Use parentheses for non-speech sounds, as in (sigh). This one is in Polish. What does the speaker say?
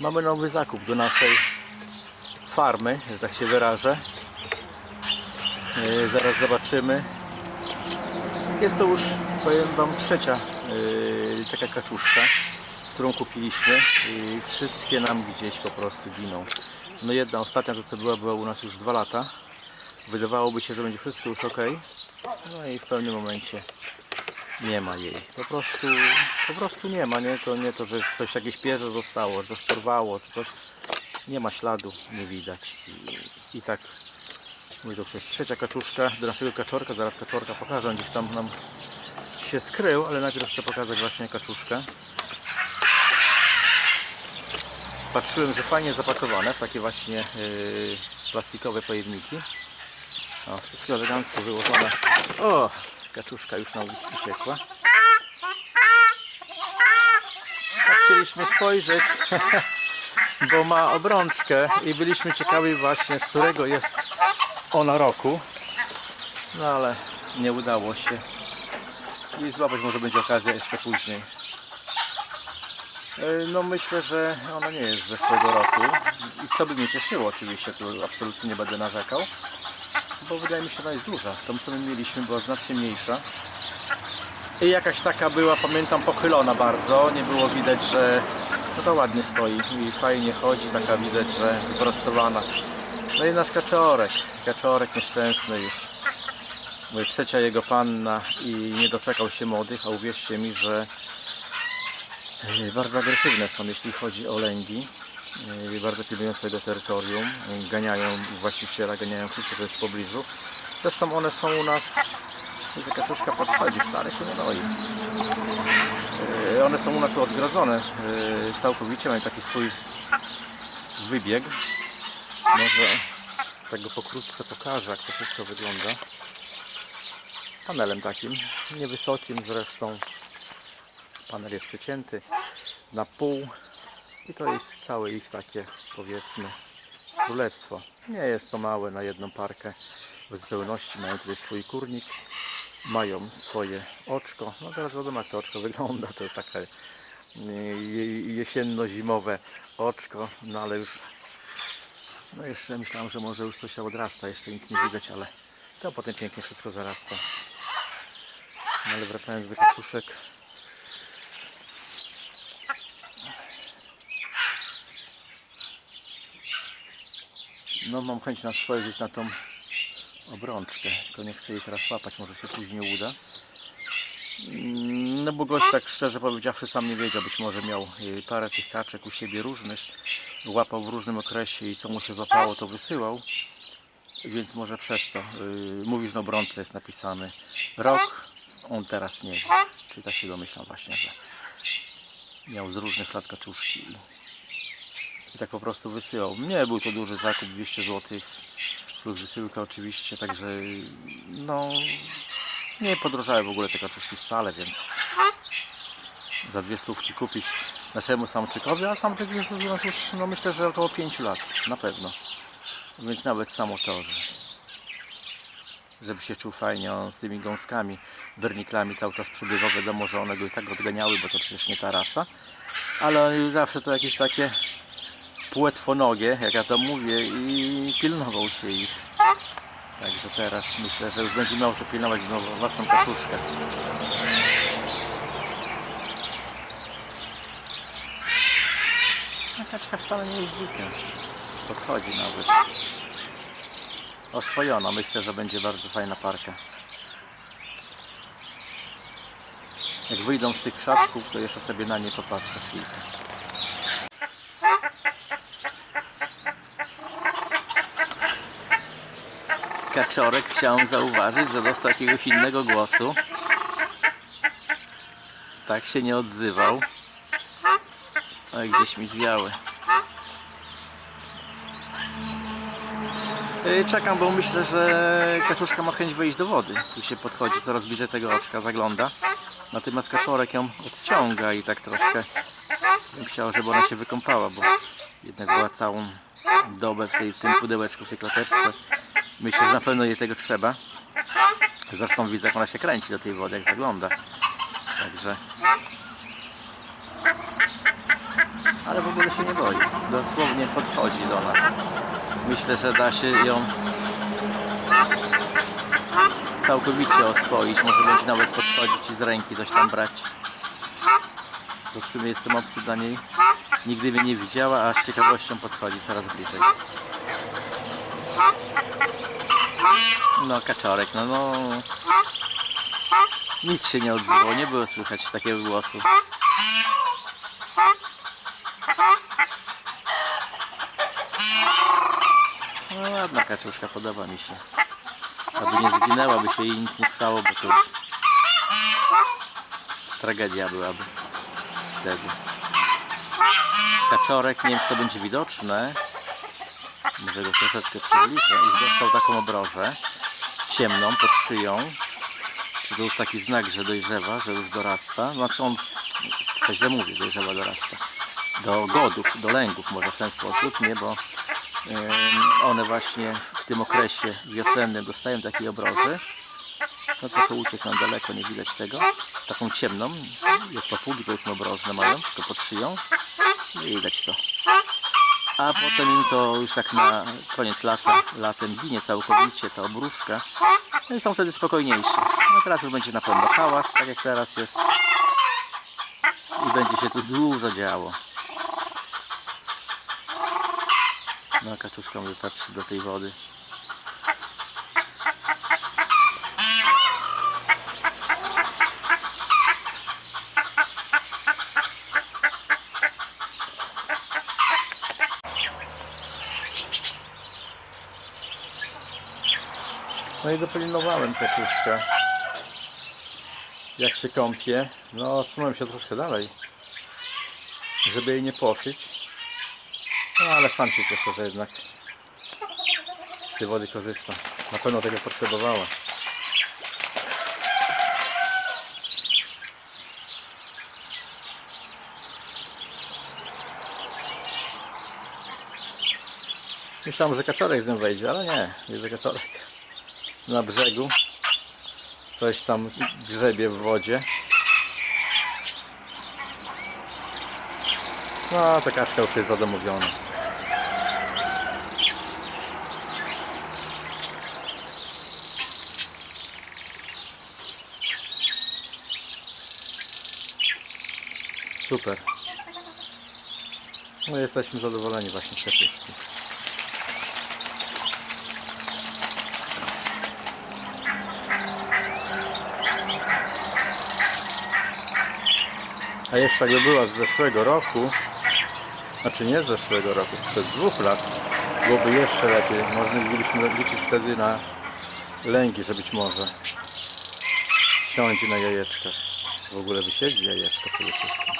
Mamy nowy zakup do naszej farmy, że tak się wyrażę. Yy, zaraz zobaczymy. Jest to już, powiem Wam, trzecia yy, taka kaczuszka, którą kupiliśmy i wszystkie nam gdzieś po prostu giną. No jedna ostatnia to co była, była u nas już dwa lata. Wydawałoby się, że będzie wszystko już ok. No i w pewnym momencie nie ma jej. Po prostu, po prostu nie ma, nie? To nie to, że coś jakieś pierze zostało, że coś porwało, czy coś. Nie ma śladu, nie widać. I, i tak, mówię, to już jest trzecia kaczuszka do naszego kaczorka. Zaraz kaczorka pokażę, on gdzieś tam nam się skrył, ale najpierw chcę pokazać właśnie kaczuszkę. Patrzyłem, że fajnie zapakowane w takie właśnie yy, plastikowe pojemniki. O, wszystko elegancko wyłożone. O, kaczuszka już nam uciekła. Tak chcieliśmy spojrzeć, (laughs) bo ma obrączkę i byliśmy ciekawi właśnie z którego jest ona roku. No ale nie udało się. I złapać może będzie okazja jeszcze później. E, No myślę, że ona nie jest z zeszłego roku. I co by mnie cieszyło oczywiście, tu absolutnie nie będę narzekał bo wydaje mi się, że ona jest duża. Tą, co my mieliśmy, była znacznie mniejsza. I jakaś taka była, pamiętam, pochylona bardzo. Nie było widać, że no to ładnie stoi i fajnie chodzi, taka widać, że wyprostowana. No i nasz kaczorek. Kaczorek nieszczęsny już. Mówię, trzecia jego panna i nie doczekał się młodych, a uwierzcie mi, że e, bardzo agresywne są, jeśli chodzi o lęgi. Yy, bardzo pilnują swojego terytorium, ganiają właściciela, ganiają wszystko, co jest w pobliżu. Zresztą one są u nas, widzę, kaczuszka podchodzi, wcale się nie boi. Yy, One są u nas odgrodzone yy, całkowicie, mają taki swój wybieg. Może tego pokrótce pokażę, jak to wszystko wygląda. Panelem takim, niewysokim zresztą. Panel jest przecięty na pół. I to jest całe ich takie, powiedzmy, królestwo. Nie jest to małe na jedną parkę w zupełności. Mają tutaj swój kurnik, mają swoje oczko. No teraz wiadomo jak to oczko wygląda, to takie je- jesienno-zimowe oczko, no ale już no jeszcze myślałem, że może już coś tam odrasta, jeszcze nic nie widać, ale to potem pięknie wszystko zarasta. No ale wracając do kaczuszek, No mam chęć na spojrzeć na tą obrączkę, tylko nie chcę jej teraz łapać, może się później uda. Mm, No bo gość tak szczerze powiedziawszy sam nie wiedział, być może miał y, parę tych kaczek u siebie różnych, łapał w różnym okresie i co mu się złapało to wysyłał, więc może przez to. y, Mówisz na obrączce jest napisany rok, on teraz nie wie, czyli tak się domyślam właśnie, że miał z różnych lat kaczuszki i tak po prostu wysyłał. Nie był to duży zakup, 200 zł plus wysyłka oczywiście, także no nie podrożały w ogóle te kaczuszki wcale, więc za dwie stówki kupić naszemu samczykowi, a samczyk jest nas już no myślę, że około 5 lat, na pewno. Więc nawet samo to, że żeby się czuł fajnie on z tymi gąskami, berniklami cały czas przybywał, wiadomo, że one go i tak odganiały, bo to przecież nie ta rasa, ale zawsze to jakieś takie płetwonogie, jak ja to mówię, i pilnował się ich. Także teraz myślę, że już będzie miał co pilnować no, własną kaczuszkę. A kaczka wcale nie jest dzika. Podchodzi nawet. Oswojona. Myślę, że będzie bardzo fajna parka. Jak wyjdą z tych krzaczków, to jeszcze sobie na nie popatrzę chwilkę. Kaczorek chciałem zauważyć, że dostał jakiegoś innego głosu. Tak się nie odzywał. Oj, gdzieś mi zwiały. Yy, Czekam, bo myślę, że kaczuszka ma chęć wejść do wody. Tu się podchodzi, coraz bliżej tego oczka zagląda. Natomiast kaczorek ją odciąga i tak troszkę bym chciał, żeby ona się wykąpała, bo jednak była całą dobę w, tej, w tym pudełeczku, w tej klateczce. Myślę, że na pewno jej tego trzeba. Zresztą widzę, jak ona się kręci do tej wody, jak zagląda. Także. Ale w ogóle się nie boi. Dosłownie podchodzi do nas. Myślę, że da się ją całkowicie oswoić. Może będzie nawet podchodzić i z ręki coś tam brać. Bo w sumie jestem obcy dla niej. Nigdy mnie nie widziała, a z ciekawością podchodzi coraz bliżej. No, kaczorek, no no. Nic się nie odzywało, nie było słychać takiego głosu. No ładna kaczuszka, podoba mi się. Aby nie zginęła, by się jej nic nie stało, bo to już tragedia byłaby wtedy. Kaczorek, nie wiem czy to będzie widoczne, może go troszeczkę przybliżę, już dostał taką obrożę ciemną pod szyją. Czy to już taki znak, że dojrzewa, że już dorasta? Znaczy on, to źle mówię, dojrzewa, dorasta. Do godów, do lęgów może w ten sposób, nie? Bo one właśnie w tym okresie wiosennym dostają takiej obroży. No trochę uciekł nam daleko, nie widać tego. Taką ciemną, jak papugi powiedzmy obrożne mają, tylko pod szyją. Nie widać to. A potem im to już tak na koniec lata, latem ginie całkowicie ta obruszka. No i są wtedy spokojniejsi. No teraz już będzie na pewno hałas, tak jak teraz jest. I będzie się tu dużo działo. No kaczuszka mówię, patrzy do tej wody. No i dopilnowałem kaczuszkę. Jak się kąpie. No odsunąłem się troszkę dalej. Żeby jej nie poszyć. No ale sam się cieszę, że jednak z tej wody korzysta. Na pewno tego potrzebowała. Myślałem, że kaczorek z nią wejdzie, ale nie. Jest, kaczorek na brzegu. Coś tam grzebie w wodzie. No, ta kaczka już jest zadomowiona. Super. No jesteśmy zadowoleni właśnie z kaczuszki. A jeszcze jak była z zeszłego roku, znaczy nie z zeszłego roku, sprzed dwóch lat, byłoby jeszcze lepiej. Można byśmy liczyć wtedy na lęki, że być może siądzie na jajeczkach. W ogóle wysiedzi jajeczko przede wszystkim.